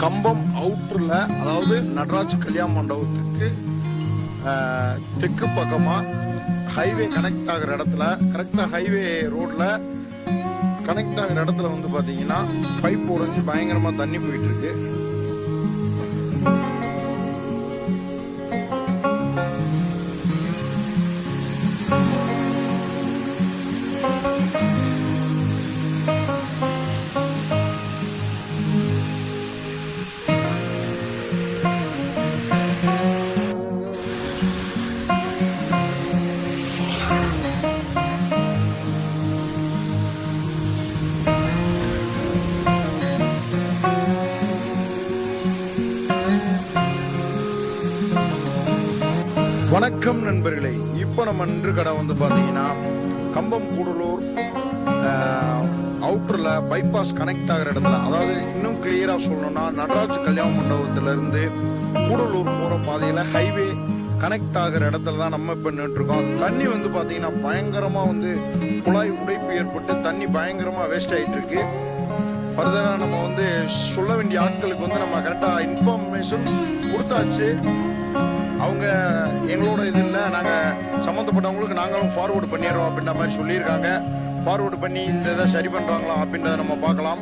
கம்பம் அவுட்டரில் அதாவது நடராஜ் கல்யாண மண்டபத்துக்கு தெற்கு பக்கமாக ஹைவே கனெக்ட் ஆகிற இடத்துல கரெக்டாக ஹைவே ரோட்டில் கனெக்ட் ஆகிற இடத்துல வந்து பார்த்தீங்கன்னா பைப் உடஞ்சி பயங்கரமாக தண்ணி போயிட்டு வணக்கம் நண்பர்களே. இப்போ நம்ம நின்று கடை வந்து பார்த்தீங்கன்னா கம்பம் கூடலூர் அவுட்டரில் பைபாஸ் கனெக்ட் ஆகிற இடத்துல அதாவது இன்னும் கிளியராக சொல்லணும்னா நடராஜ் கல்யாண மண்டபத்திலேருந்து கூடலூர் போகிற பாதையில் ஹைவே கனெக்ட் ஆகிற இடத்துல தான் நம்ம இப்போ நின்றுருக்கோம் தண்ணி வந்து பார்த்தீங்கன்னா பயங்கரமாக வந்து குழாய் உடைப்பு ஏற்பட்டு தண்ணி பயங்கரமாக வேஸ்ட் ஆகிட்டு இருக்கு. ஃபர்தராக நம்ம வந்து சொல்ல வேண்டிய ஆட்களுக்கு வந்து நம்ம கரெக்டாக இன்ஃபர்மேஷன் கொடுத்தாச்சு. அவங்க எங்களோட இது இல்லை. நாங்கள் சம்மந்தப்பட்டவங்களுக்கு நாங்களும் ஃபார்வேர்டு பண்ணிடுறோம் அப்படின்ற மாதிரி சொல்லியிருக்காங்க. ஃபார்வேர்டு பண்ணி இந்த இதை சரி பண்ணுறாங்களா அப்படின்றத நம்ம பார்க்கலாம்.